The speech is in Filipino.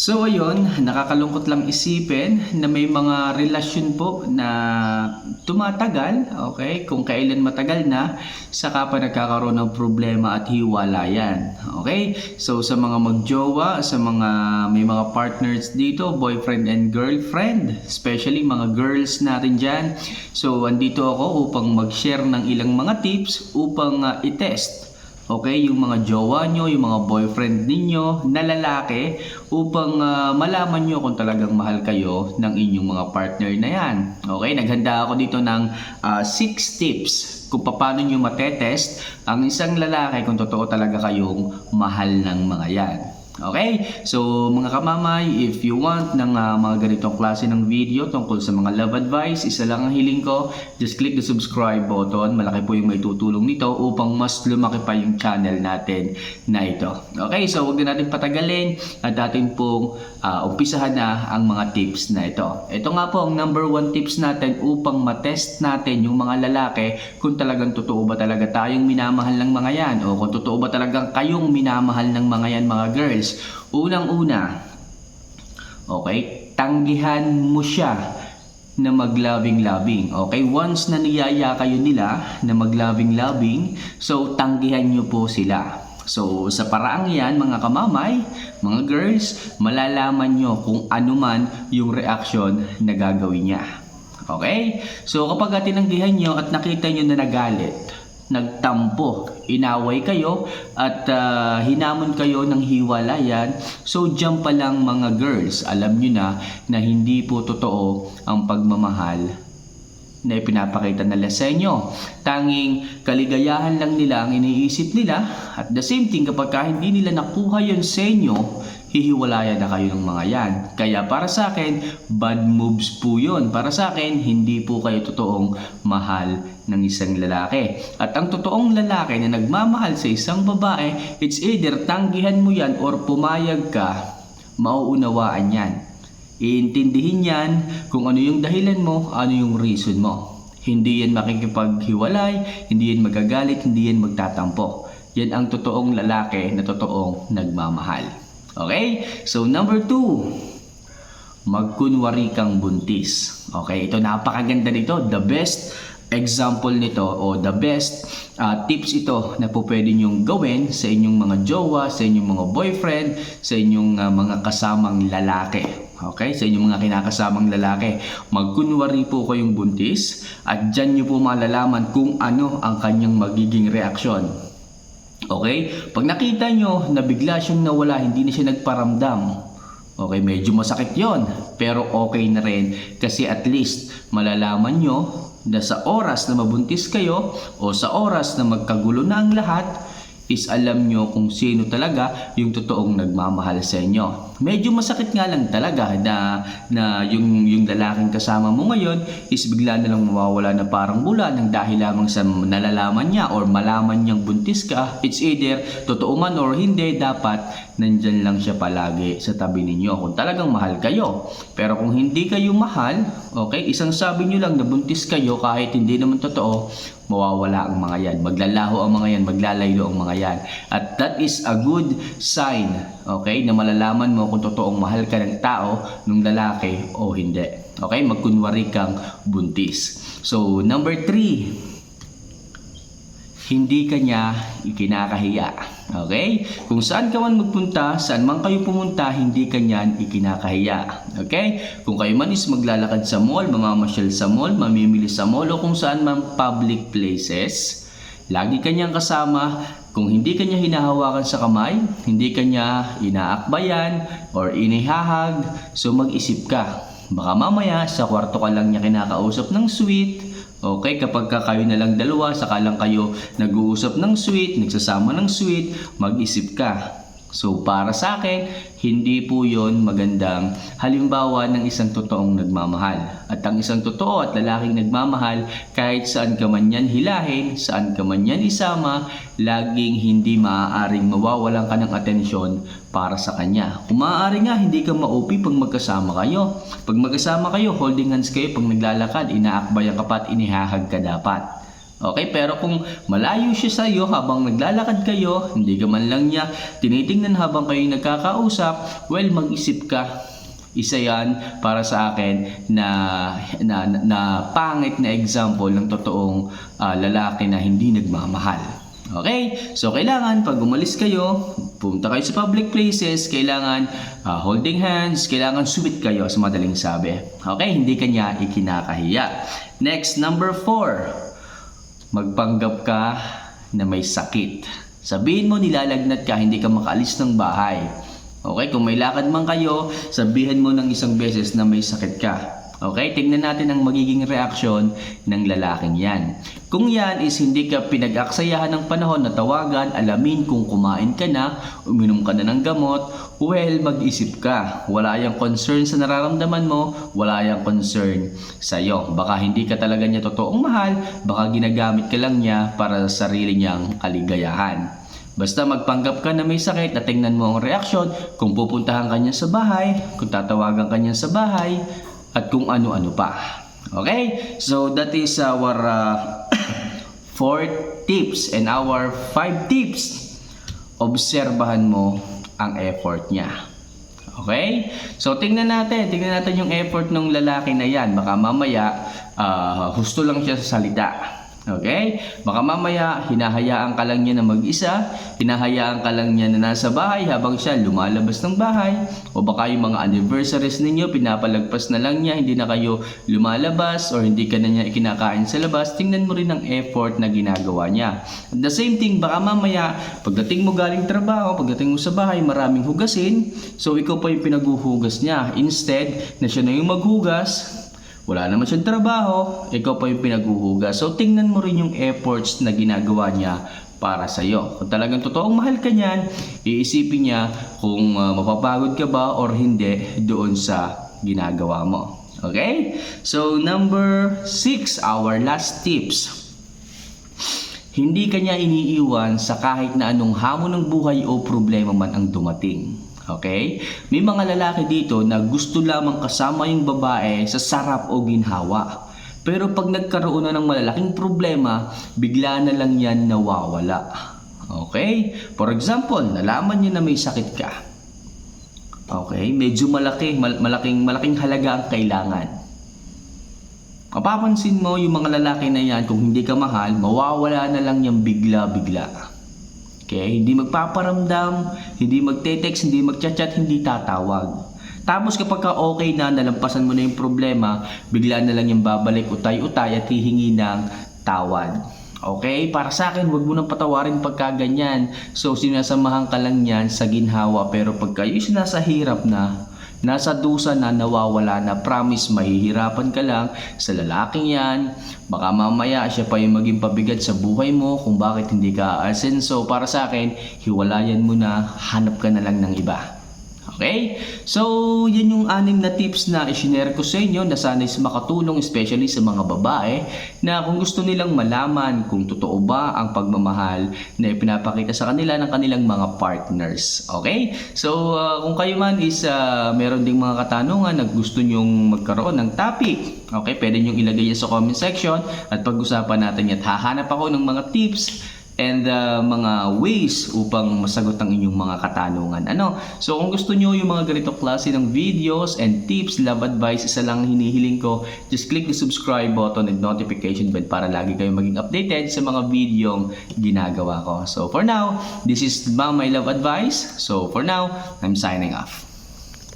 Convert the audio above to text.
So ayun, nakakalungkot lang isipin na may mga relasyon po na tumatagal, okay? Kung kailan matagal na, saka pa nagkakaroon ng problema at hiwalayan. Okay? So sa mga magjowa, sa mga may mga partners dito, boyfriend and girlfriend, especially mga girls natin dyan. So andito ako upang mag-share ng ilang mga tips upang uh, i-test Okay, yung mga jowa nyo, yung mga boyfriend ninyo na lalaki upang ah, malaman nyo kung talagang mahal kayo ng inyong mga partner na yan. Okay, naghanda ako dito ng 6 tips kung paano nyo matetest ang isang lalaki kung totoo talaga kayong mahal ng mga yan. Okay? So, mga kamamay, if you want ng ah, mga ganitong klase ng video tungkol sa mga love advice, isa lang ang hiling ko, just click the subscribe button. Malaki po yung may tutulong nito upang mas lumaki pa yung channel natin na ito. Okay? So, huwag na natin patagalin at atin pong ah, umpisahan na ang mga tips na ito. Ito nga po ang number one tips natin upang matest natin yung mga lalaki kung talagang totoo ba talaga tayong minamahal ng mga yan o kung totoo ba talagang kayong minamahal ng mga yan mga girls. Unang-una, okay, tanggihan mo siya na mag-loving-loving. Okay, once na niyaya kayo nila na mag-loving-loving, so tanggihan nyo po sila. So, sa paraang yan, mga kamamay, mga girls, malalaman nyo kung ano man yung reaction na gagawin niya. Okay? So, kapag tinanggihan nyo at nakita nyo na nagalit, nagtampo, inaway kayo at ah, hinamon kayo ng hiwalayan. So diyan pa lang mga girls, alam nyo na na hindi po totoo ang pagmamahal na ipinapakita nila sa inyo. Tanging kaligayahan lang nila ang iniisip nila at the same thing kapag ka hindi nila nakuha yun sa inyo, hihiwalayan na kayo ng mga yan. Kaya para sa akin, bad moves po yun. Para sa akin, hindi po kayo totoong mahal ng isang lalaki. At ang totoong lalaki na nagmamahal sa isang babae, it's either tanggihan mo yan or pumayag ka, mauunawaan yan. Iintindihin yan kung ano yung dahilan mo, ano yung reason mo. Hindi yan makikipaghiwalay, hindi yan magagalit, hindi yan magtatampo. Yan ang totoong lalaki na totoong nagmamahal. Okay? So number two, magkunwari kang buntis. Okay, ito napakaganda nito. The best example nito o the best ah, tips ito na po pwede nyong gawin sa inyong mga jowa, sa inyong mga boyfriend, sa inyong ah, mga kasamang lalaki. Okay? Sa inyong mga kinakasamang lalaki. Magkunwari po kayong buntis at dyan nyo po malalaman kung ano ang kanyang magiging reaksyon. Okay? Pag nakita nyo na bigla siyang nawala, hindi na siya nagparamdam. Okay, medyo masakit yon Pero okay na rin kasi at least malalaman nyo na sa oras na mabuntis kayo o sa oras na magkagulo na ang lahat, is alam nyo kung sino talaga yung totoong nagmamahal sa inyo. Medyo masakit nga lang talaga na, na yung, yung lalaking kasama mo ngayon is bigla na lang mawawala na parang bula ng dahil lamang sa nalalaman niya or malaman niyang buntis ka. It's either totoo man or hindi, dapat nandyan lang siya palagi sa tabi ninyo kung talagang mahal kayo. Pero kung hindi kayo mahal, okay, isang sabi nyo lang na buntis kayo kahit hindi naman totoo, mawawala ang mga yan. Maglalaho ang mga yan, maglalaylo ang mga yan. At that is a good sign, okay, na malalaman mo kung totoong mahal ka ng tao, ng lalaki o hindi. Okay, magkunwari kang buntis. So, number three, hindi ka niya ikinakahiya. Okay? Kung saan ka man magpunta, saan man kayo pumunta, hindi ka niyan ikinakahiya. Okay? Kung kayo man is maglalakad sa mall, mamamasyal sa mall, mamimili sa mall, o kung saan man public places, lagi ka niyang kasama. Kung hindi ka niya hinahawakan sa kamay, hindi ka niya inaakbayan or inihahag, so mag-isip ka. Baka mamaya sa kwarto ka lang niya kinakausap ng sweet, Okay, kapag ka kayo na lang dalawa, saka lang kayo nag-uusap ng sweet, nagsasama ng sweet, mag-isip ka. So, para sa akin, hindi po yon magandang halimbawa ng isang totoong nagmamahal. At ang isang totoo at lalaking nagmamahal, kahit saan ka man yan hilahin, saan ka man yan isama, laging hindi maaaring mawawalan ka ng atensyon para sa kanya. Kung maaari nga, hindi ka ma-OP pag magkasama kayo. Pag magkasama kayo, holding hands kayo, pag naglalakad, inaakbayan ka pa at inihahag ka dapat. Okay, pero kung malayo siya sa iyo habang naglalakad kayo, hindi ka man lang niya tinitingnan habang kayo nagkakausap, well, mag-isip ka. Isa yan para sa akin na, na, na, na pangit na example ng totoong ah, lalaki na hindi nagmamahal. Okay? So, kailangan pag umalis kayo, punta kayo sa public places, kailangan ah, holding hands, kailangan sweet kayo sa madaling sabi. Okay? Hindi kanya ikinakahiya. Next, number four magpanggap ka na may sakit. Sabihin mo nilalagnat ka, hindi ka makaalis ng bahay. Okay, kung may lakad man kayo, sabihin mo ng isang beses na may sakit ka. Okay, tingnan natin ang magiging reaksyon ng lalaking yan. Kung yan is hindi ka pinag-aksayahan ng panahon na tawagan, alamin kung kumain ka na, uminom ka na ng gamot, well, mag-isip ka. Wala yung concern sa nararamdaman mo, wala yung concern sa iyo. Baka hindi ka talaga niya totoong mahal, baka ginagamit ka lang niya para sa sarili niyang kaligayahan. Basta magpanggap ka na may sakit at tingnan mo ang reaksyon kung pupuntahan ka niya sa bahay, kung tatawagan ka niya sa bahay, at kung ano-ano pa. Okay? So that is our uh, four tips and our five tips. Obserbahan mo ang effort niya. Okay? So tingnan natin, tingnan natin yung effort ng lalaki na yan. Baka mamaya ah, husto lang siya sa salita. Okay? Baka mamaya hinahayaan ka lang niya na mag-isa, hinahayaan ka lang niya na nasa bahay habang siya lumalabas ng bahay, o baka yung mga anniversaries ninyo pinapalagpas na lang niya, hindi na kayo lumalabas or hindi ka na niya ikinakain sa labas, tingnan mo rin ang effort na ginagawa niya. At the same thing, baka mamaya pagdating mo galing trabaho, pagdating mo sa bahay, maraming hugasin, so ikaw pa yung pinaguhugas niya. Instead, na siya na yung maghugas, wala naman siyang trabaho, ikaw pa yung pinaghuhugas. So, tingnan mo rin yung efforts na ginagawa niya para sa iyo. Kung talagang totoong mahal ka niyan, iisipin niya kung uh, mapapagod ka ba or hindi doon sa ginagawa mo. Okay? So, number six, our last tips. Hindi kanya iniiwan sa kahit na anong hamon ng buhay o problema man ang dumating. Okay? May mga lalaki dito na gusto lamang kasama yung babae sa sarap o ginhawa. Pero pag nagkaroon na ng malalaking problema, bigla na lang yan nawawala. Okay? For example, nalaman niya na may sakit ka. Okay? Medyo malaki, mal- malaking, malaking halaga ang kailangan. Mapapansin mo yung mga lalaki na yan, kung hindi ka mahal, mawawala na lang yung bigla-bigla. Okay? Hindi magpaparamdam, hindi magte-text, hindi magchat-chat, hindi tatawag. Tapos kapag ka okay na, nalampasan mo na yung problema, bigla na lang yung babalik utay-utay at hihingi ng tawad. Okay? Para sa akin, huwag mo nang patawarin pagka ganyan. So, sinasamahan ka lang yan sa ginhawa. Pero pag kayo sinasa hirap na, nasa dusa na nawawala na promise mahihirapan ka lang. Sa lalaking yan baka mamaya siya pa yung maging pabigat sa buhay mo kung bakit hindi ka aasin so para sa akin hiwalayan mo na hanap ka na lang ng iba Okay? So, yan yung anim na tips na isinare ko sa inyo na sana is makatulong especially sa mga babae na kung gusto nilang malaman kung totoo ba ang pagmamahal na ipinapakita sa kanila ng kanilang mga partners. Okay? So, uh, kung kayo man is uh, meron ding mga katanungan na gusto nyong magkaroon ng topic, okay, pwede nyong ilagay yan sa comment section at pag-usapan natin yan. Hahanap ako ng mga tips and uh, mga ways upang masagot ang inyong mga katanungan. Ano? So kung gusto nyo yung mga ganito klase ng videos and tips, love advice, isa lang hinihiling ko, just click the subscribe button and notification bell para lagi kayong maging updated sa mga videong ginagawa ko. So for now, this is my love advice. So for now, I'm signing off.